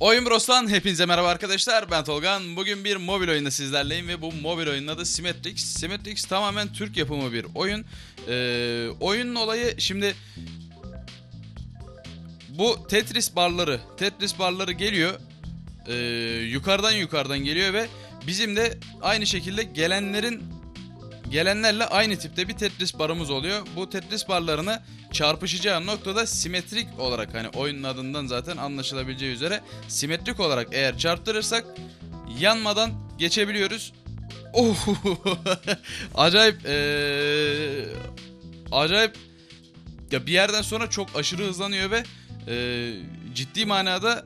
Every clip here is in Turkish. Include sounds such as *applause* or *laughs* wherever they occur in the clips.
Oyun Bros'tan hepinize merhaba arkadaşlar. Ben Tolgan. Bugün bir mobil oyunda sizlerleyim ve bu mobil oyunun adı Symmetrix. Symmetrix tamamen Türk yapımı bir oyun. Ee, oyunun olayı şimdi bu Tetris barları, Tetris barları geliyor. Ee, yukarıdan yukarıdan geliyor ve bizim de aynı şekilde gelenlerin gelenlerle aynı tipte bir Tetris barımız oluyor. Bu Tetris barlarını çarpışacağı noktada simetrik olarak hani oyunun adından zaten anlaşılabileceği üzere simetrik olarak eğer çarptırırsak yanmadan geçebiliyoruz. Oh, *laughs* acayip eee, acayip ya bir yerden sonra çok aşırı hızlanıyor ve eee, ciddi manada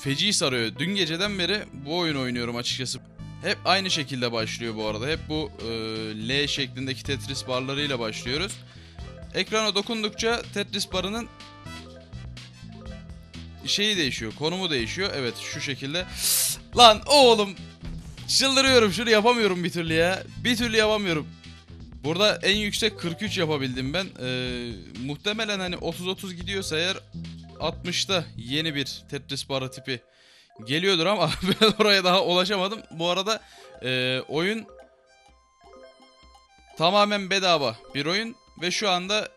feci sarıyor. Dün geceden beri bu oyunu oynuyorum açıkçası. Hep aynı şekilde başlıyor bu arada. Hep bu e, L şeklindeki Tetris barlarıyla başlıyoruz. Ekrana dokundukça Tetris barının şeyi değişiyor, konumu değişiyor. Evet şu şekilde. Lan oğlum çıldırıyorum şunu yapamıyorum bir türlü ya. Bir türlü yapamıyorum. Burada en yüksek 43 yapabildim ben. Ee, muhtemelen hani 30-30 gidiyorsa eğer 60'ta yeni bir Tetris barı tipi geliyordur ama *laughs* ben oraya daha ulaşamadım. Bu arada e, oyun tamamen bedava bir oyun ve şu anda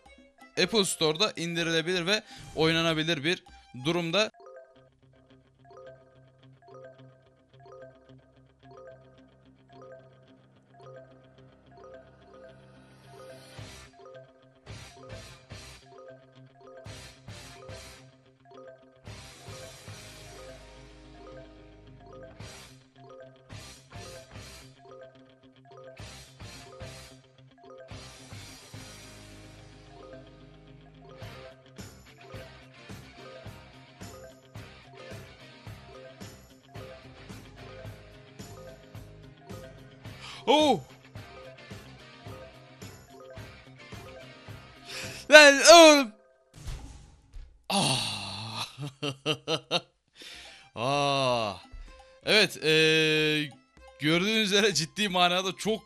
Apple Store'da indirilebilir ve oynanabilir bir durumda. Oh! Lan oğlum! Ah! *laughs* ah! Evet, eee gördüğünüz üzere ciddi manada çok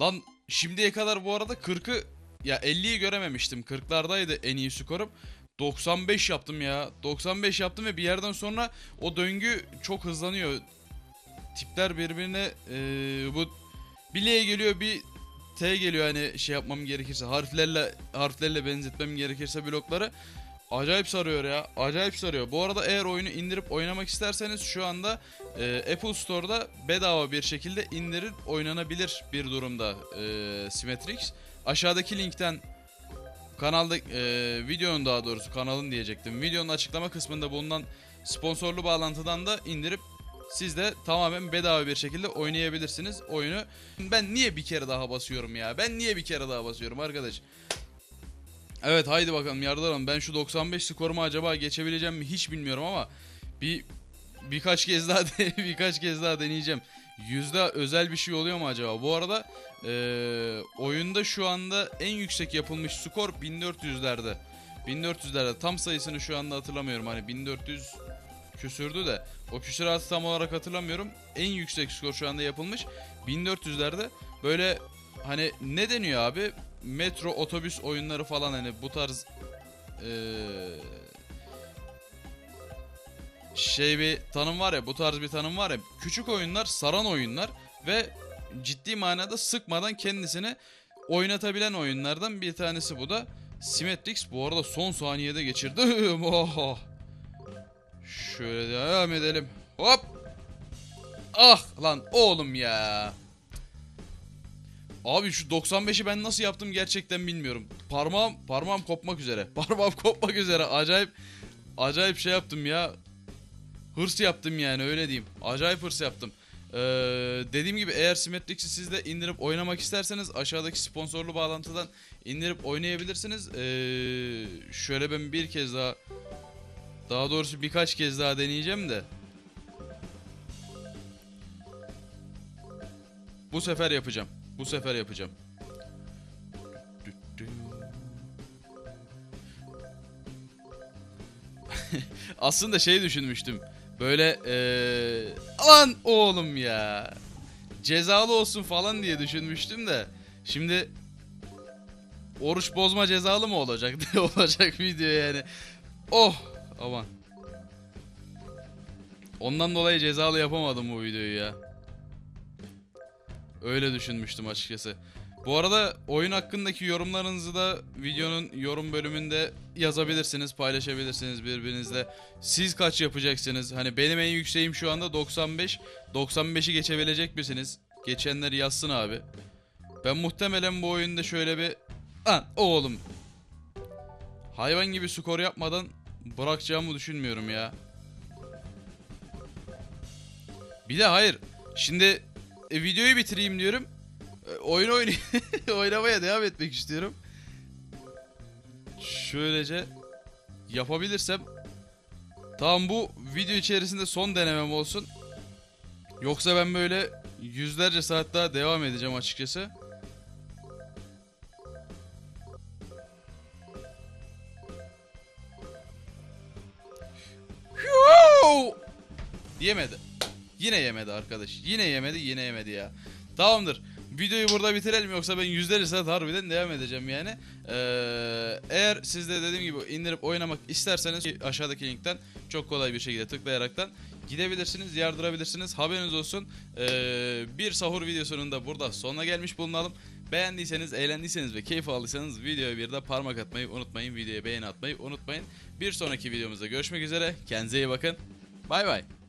Lan şimdiye kadar bu arada 40'ı ya 50'yi görememiştim. 40'lardaydı en iyi skorum. 95 yaptım ya. 95 yaptım ve bir yerden sonra o döngü çok hızlanıyor. Tipler birbirine eee, bu L geliyor bir T geliyor hani şey yapmam gerekirse harflerle harflerle benzetmem gerekirse blokları acayip sarıyor ya acayip sarıyor. Bu arada eğer oyunu indirip oynamak isterseniz şu anda e, Apple Store'da bedava bir şekilde indirip oynanabilir bir durumda e, Symmetrix. Aşağıdaki linkten kanalda e, videonun daha doğrusu kanalın diyecektim. Videonun açıklama kısmında bulunan sponsorlu bağlantıdan da indirip siz de tamamen bedava bir şekilde oynayabilirsiniz oyunu. Ben niye bir kere daha basıyorum ya? Ben niye bir kere daha basıyorum arkadaş? Evet haydi bakalım yardım. Ben şu 95 skorumu acaba geçebileceğim mi hiç bilmiyorum ama bir birkaç kez daha *laughs* birkaç kez daha deneyeceğim. Yüzde özel bir şey oluyor mu acaba? Bu arada eee, oyunda şu anda en yüksek yapılmış skor 1400'lerde. 1400'lerde tam sayısını şu anda hatırlamıyorum. Hani 1400 küsürdü de o küsuratı tam olarak hatırlamıyorum. En yüksek skor şu anda yapılmış 1400'lerde. Böyle hani ne deniyor abi? Metro otobüs oyunları falan hani bu tarz eee şey bir tanım var ya bu tarz bir tanım var ya küçük oyunlar saran oyunlar ve ciddi manada sıkmadan kendisini oynatabilen oyunlardan bir tanesi bu da Symmetrix bu arada son saniyede geçirdim. *laughs* Şöyle devam edelim. Hop. Ah lan oğlum ya. Abi şu 95'i ben nasıl yaptım gerçekten bilmiyorum. Parmağım parmağım kopmak üzere. *laughs* Parmağım kopmak üzere. Acayip acayip şey yaptım ya. Hırs yaptım yani öyle diyeyim. Acayip hırs yaptım. Ee, dediğim gibi eğer Symmetrix'i siz de indirip oynamak isterseniz aşağıdaki sponsorlu bağlantıdan indirip oynayabilirsiniz. Ee, şöyle ben bir kez daha daha doğrusu birkaç kez daha deneyeceğim de. Bu sefer yapacağım. Bu sefer yapacağım. *laughs* Aslında şey düşünmüştüm. Böyle eee alan oğlum ya. Cezalı olsun falan diye düşünmüştüm de. Şimdi oruç bozma cezalı mı olacak *laughs* olacak video yani. Oh aman. Ondan dolayı cezalı yapamadım bu videoyu ya. Öyle düşünmüştüm açıkçası. Bu arada oyun hakkındaki yorumlarınızı da videonun yorum bölümünde yazabilirsiniz, paylaşabilirsiniz birbirinizle. Siz kaç yapacaksınız? Hani benim en yükseğim şu anda 95. 95'i geçebilecek misiniz? Geçenler yazsın abi. Ben muhtemelen bu oyunda şöyle bir... Lan oğlum. Hayvan gibi skor yapmadan bırakacağımı düşünmüyorum ya. Bir de hayır. Şimdi e, videoyu bitireyim diyorum. E, oyun oynay *laughs* oynamaya devam etmek istiyorum. Şöylece yapabilirsem tamam bu video içerisinde son denemem olsun. Yoksa ben böyle yüzlerce saat daha devam edeceğim açıkçası. Yemedi. Yine yemedi arkadaş. Yine yemedi, yine yemedi ya. Tamamdır. Videoyu burada bitirelim yoksa ben yüzlerce saat harbiden devam edeceğim yani. Ee, eğer siz de dediğim gibi indirip oynamak isterseniz aşağıdaki linkten çok kolay bir şekilde tıklayaraktan gidebilirsiniz, yardırabilirsiniz. Haberiniz olsun. Ee, bir sahur videosunun da burada sonuna gelmiş bulunalım. Beğendiyseniz, eğlendiyseniz ve keyif aldıysanız videoya bir de parmak atmayı unutmayın. Videoya beğeni atmayı unutmayın. Bir sonraki videomuzda görüşmek üzere. Kendinize iyi bakın. Bay bay.